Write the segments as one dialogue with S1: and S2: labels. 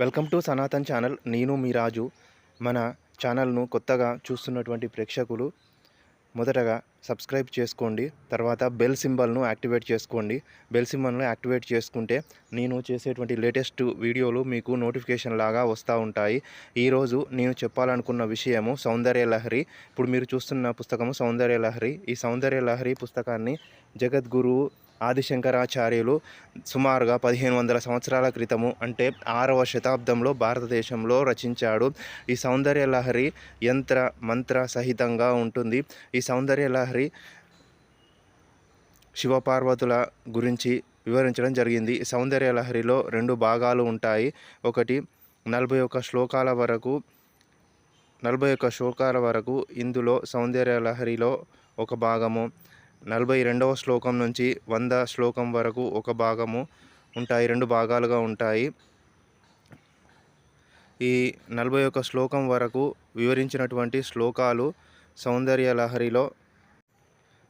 S1: Welcome to Sanatan channel. నేను మీ రాజు. మన ఛానల్ను కొత్తగా చూస్తున్నటువంటి ప్రేక్షకులు మొదటగా సబ్స్క్రైబ్ చేసుకోండి తర్వాత బెల్ సింబల్ను యాక్టివేట్ చేసుకోండి. బెల్ సింబల్ను యాక్టివేట్ చేసుకుంటే నేను చేసేటువంటి లేటెస్ట్ వీడియోలు మీకు నోటిఫికేషన్ లాగా వస్తూ ఉంటాయి. ఈరోజు నేను చెప్పాలనుకున్న విషయము సౌందర్య లహరి. ఇప్పుడు మీరు చూస్తున్న పుస్తకము సౌందర్య లహరి. ఈ సౌందర్య లహరి పుస్తకాన్ని జగద్గురువు ఆదిశంకరాచార్యులు సుమారుగా పదిహేను వందల సంవత్సరాల క్రితము అంటే ఆరవ శతాబ్దంలో భారతదేశంలో రచించాడు. ఈ సౌందర్య లహరి యంత్ర మంత్ర సహితంగా ఉంటుంది. ఈ సౌందర్య లహరి శివపార్వతుల గురించి వివరించడం జరిగింది. ఈ సౌందర్య లహరిలో రెండు భాగాలు ఉంటాయి. ఒకటి నలభై ఒక్క శ్లోకాల వరకు నలభై ఒక్క శ్లోకాల వరకు ఇందులో సౌందర్య లహరిలో ఒక భాగము నలభై రెండవ శ్లోకం నుంచి వంద శ్లోకం వరకు ఒక భాగము ఉంటాయి రెండు భాగాలుగా ఉంటాయి. ఈ నలభై ఒక్క శ్లోకం వరకు వివరించినటువంటి శ్లోకాలు సౌందర్య లహరిలో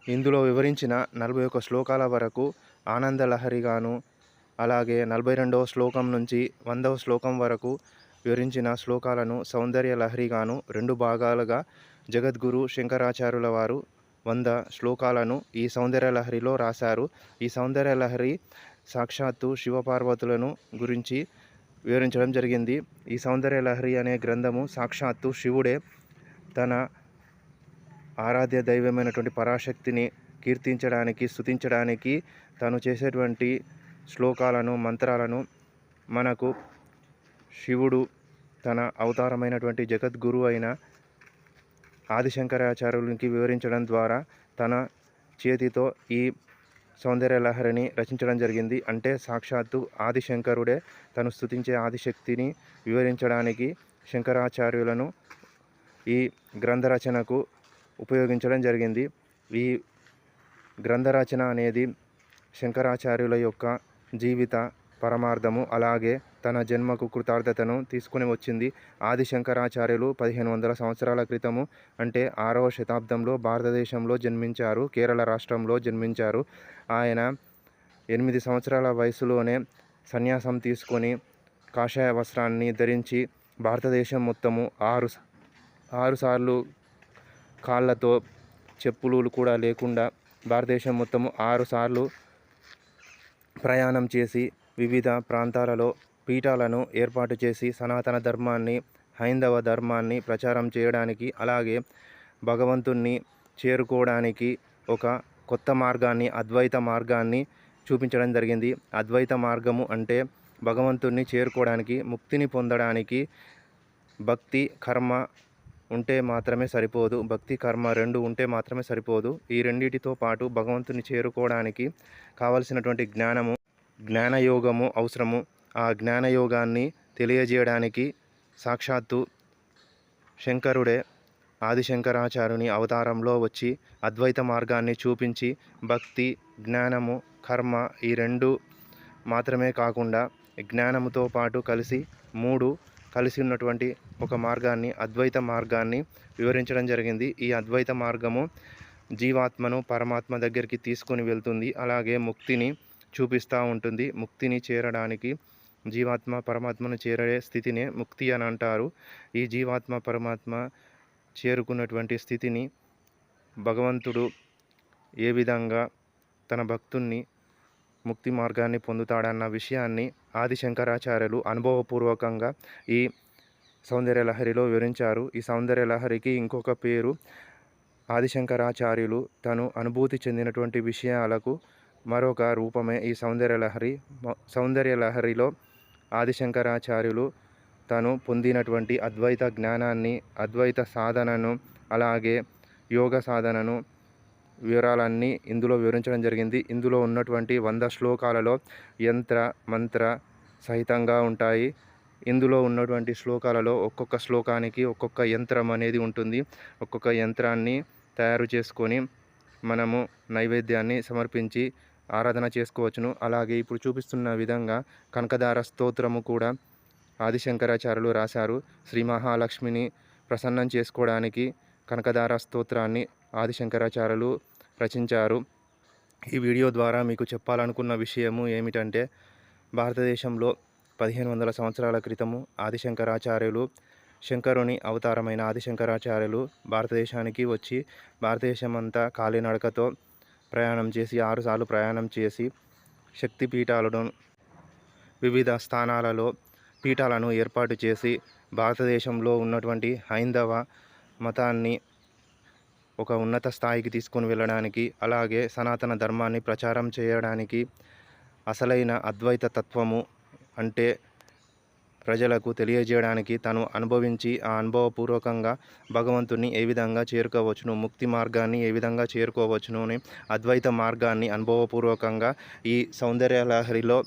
S1: ఇందులో వివరించిన నలభై ఒక్క శ్లోకాల వరకు ఆనంద లహరిగాను అలాగే నలభై రెండవ శ్లోకం నుంచి వందవ శ్లోకం వరకు వివరించిన శ్లోకాలను సౌందర్య లహరిగాను రెండు భాగాలుగా జగద్గురు శంకరాచార్యుల వారు వంద శ్లోకాలను ఈ సౌందర్యలహరిలో రాశారు. ఈ సౌందర్యలహరి సాక్షాత్తు శివపార్వతులను గురించి వివరించడం జరిగింది. ఈ సౌందర్యలహరి అనే గ్రంథము సాక్షాత్తు శివుడే తన ఆరాధ్య దైవమైనటువంటి పరాశక్తిని కీర్తించడానికి స్థుతించడానికి తను చేసేటువంటి శ్లోకాలను మంత్రాలను మనకు శివుడు తన అవతారమైనటువంటి జగద్గురు అయిన ఆదిశంకరాచార్యునికి వివరించడం ద్వారా తన చేతితో ఈ సౌందర్య లహరిని రచించడం జరిగింది. అంటే సాక్షాత్తు ఆదిశంకరుడే తను స్థుతించే ఆదిశక్తిని వివరించడానికి శంకరాచార్యులను ఈ గ్రంథ రచనకు ఉపయోగించడం జరిగింది. ఈ గ్రంథ రచన అనేది శంకరాచార్యుల యొక్క జీవిత పరమార్థము. అలాగే తన జన్మకు కృతార్థతను తీసుకుని వచ్చింది. ఆది శంకరాచార్యులు పదిహేను వందల సంవత్సరాల క్రితము అంటే ఆరవ శతాబ్దంలో భారతదేశంలో జన్మించారు కేరళ రాష్ట్రంలో జన్మించారు. ఆయన ఎనిమిది సంవత్సరాల వయసులోనే సన్యాసం తీసుకొని కాషాయ వస్త్రాన్ని ధరించి భారతదేశం మొత్తము ఆరు ఆరు సార్లు కాళ్ళతో చెప్పులు కూడా లేకుండా భారతదేశం మొత్తము ఆరు సార్లు ప్రయాణం చేసి వివిధ ప్రాంతాలలో పీఠాలను ఏర్పాటు చేసి సనాతన ధర్మాన్ని హైందవ ధర్మాన్ని ప్రచారం చేయడానికి అలాగే భగవంతుణ్ణి చేరుకోవడానికి ఒక కొత్త మార్గాన్ని అద్వైత మార్గాన్ని చూపించడం జరిగింది. అద్వైత మార్గము అంటే భగవంతుణ్ణి చేరుకోవడానికి ముక్తిని పొందడానికి భక్తి కర్మ ఉంటే మాత్రమే సరిపోదు. భక్తి కర్మ రెండు ఉంటే మాత్రమే సరిపోదు. ఈ రెండిటితో పాటు భగవంతుని చేరుకోవడానికి కావలసినటువంటి జ్ఞానము జ్ఞానయోగము అవసరము. ఆ జ్ఞానయోగాన్ని తెలియజేయడానికి సాక్షాత్తు శంకరుడే ఆదిశంకరాచార్యుని అవతారంలో వచ్చి అద్వైత మార్గాన్ని చూపించి భక్తి జ్ఞానము కర్మ ఈ రెండు మాత్రమే కాకుండా జ్ఞానముతో పాటు కలిసి మూడు కలిసి ఉన్నటువంటి ఒక మార్గాన్ని అద్వైత మార్గాన్ని వివరించడం జరిగింది. ఈ అద్వైత మార్గము జీవాత్మను పరమాత్మ దగ్గరికి తీసుకొని వెళ్తుంది. అలాగే ముక్తిని చూపిస్తూ ఉంటుంది. ముక్తిని చేరడానికి జీవాత్మ పరమాత్మను చేరే స్థితినే ముక్తి అని అంటారు. ఈ జీవాత్మ పరమాత్మ చేరుకున్నటువంటి స్థితిని భగవంతుడు ఏ విధంగా తన భక్తుణ్ణి ముక్తి మార్గాన్ని పొందుతాడన్న విషయాన్ని ఆదిశంకరాచార్యులు అనుభవపూర్వకంగా ఈ సౌందర్య లహరిలో వివరించారు. ఈ సౌందర్య లహరికి ఇంకొక పేరు ఆదిశంకరాచార్యులు తను అనుభూతి చెందినటువంటి విషయాలకు మరొక రూపమే ఈ సౌందర్య లహరి. సౌందర్య లహరిలో ఆదిశంకరాచార్యులు తను పొందినటువంటి అద్వైత జ్ఞానాన్ని అద్వైత సాధనను అలాగే యోగ సాధనను వివరాలన్నీ ఇందులో వివరించడం జరిగింది. ఇందులో ఉన్నటువంటి వంద శ్లోకాలలో యంత్ర మంత్ర సహితంగా ఉంటాయి. ఇందులో ఉన్నటువంటి శ్లోకాలలో ఒక్కొక్క శ్లోకానికి ఒక్కొక్క యంత్రం అనేది ఉంటుంది. ఒక్కొక్క యంత్రాన్ని తయారు చేసుకొని మనము నైవేద్యాన్ని సమర్పించి ఆరాధన చేసుకోవచ్చును. అలాగే ఇప్పుడు చూపిస్తున్న విధంగా కనకదార స్తోత్రము కూడా ఆదిశంకరాచార్యులు రాశారు. శ్రీ మహాలక్ష్మిని ప్రసన్నం చేసుకోవడానికి కనకదార స్తోత్రాన్ని ఆదిశంకరాచార్యులు రచించారు. ఈ వీడియో ద్వారా మీకు చెప్పాలనుకున్న విషయము ఏమిటంటే భారతదేశంలో పదిహేను వందల సంవత్సరాల క్రితము ఆదిశంకరాచార్యులు శంకరుని అవతారమైన ఆదిశంకరాచార్యులు భారతదేశానికి వచ్చి భారతదేశం అంతా కాలినడకతో ప్రయాణం చేసి ఆరుసార్లు ప్రయాణం చేసి శక్తి పీఠాలను వివిధ స్థానాలలో పీఠాలను ఏర్పాటు చేసి భారతదేశంలో ఉన్నటువంటి హైందవ మతాన్ని ఒక ఉన్నత స్థాయికి తీసుకుని వెళ్ళడానికి అలాగే సనాతన ధర్మాన్ని ప్రచారం చేయడానికి అసలైన అద్వైత తత్వము అంటే ప్రజలకు తెలియజేయడానికి తను అనుభవించి ఆ అనుభవపూర్వకంగా భగవంతుని ఏ విధంగా చేరుకోవచ్చును ముక్తి మార్గాన్ని ఏ విధంగా చేరుకోవచ్చును అని అద్వైత మార్గాన్ని అనుభవపూర్వకంగా ఈ సౌందర్య లహరిలో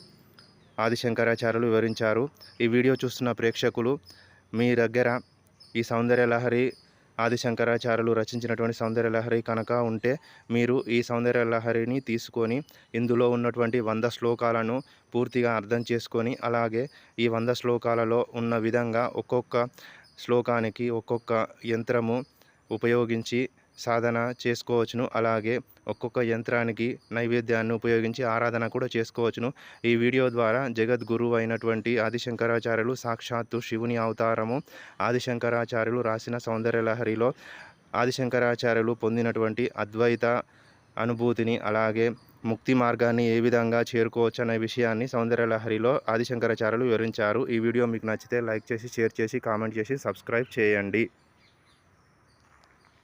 S1: ఆదిశంకరాచార్యులు వివరించారు. ఈ వీడియో చూస్తున్న ప్రేక్షకులు మీ దగ్గర ఈ సౌందర్య లహరి ఆదిశంకరాచార్యులు రచించినటువంటి సౌందర్య లహరి కనుక ఉంటే మీరు ఈ సౌందర్య లహరిని తీసుకొని ఇందులో ఉన్నటువంటి వంద శ్లోకాలను పూర్తిగా అర్థం చేసుకొని అలాగే ఈ వంద శ్లోకాలలో ఉన్న విధంగా ఒక్కొక్క శ్లోకానికి ఒక్కొక్క యంత్రము ఉపయోగించి సాధన చేసుకోవచ్చును. అలాగే ఒక్కొక్క యంత్రానికి నైవేద్యాన్ని ఉపయోగించి ఆరాధన కూడా చేసుకోవచ్చును. ఈ వీడియో ద్వారా జగద్గురువు అయినటువంటి ఆదిశంకరాచార్యులు సాక్షాత్తు శివుని అవతారము ఆదిశంకరాచార్యులు రాసిన సౌందర్యలహరిలో ఆదిశంకరాచార్యులు పొందినటువంటి అద్వైత అనుభూతిని అలాగే ముక్తి మార్గాన్ని ఏ విధంగా చేరుకోవచ్చు అనే విషయాన్ని సౌందర్యలహరిలో ఆదిశంకరాచార్యులు వివరించారు. ఈ వీడియో మీకు నచ్చితే లైక్ చేసి షేర్ చేసి కామెంట్ చేసి సబ్స్క్రైబ్ చేయండి.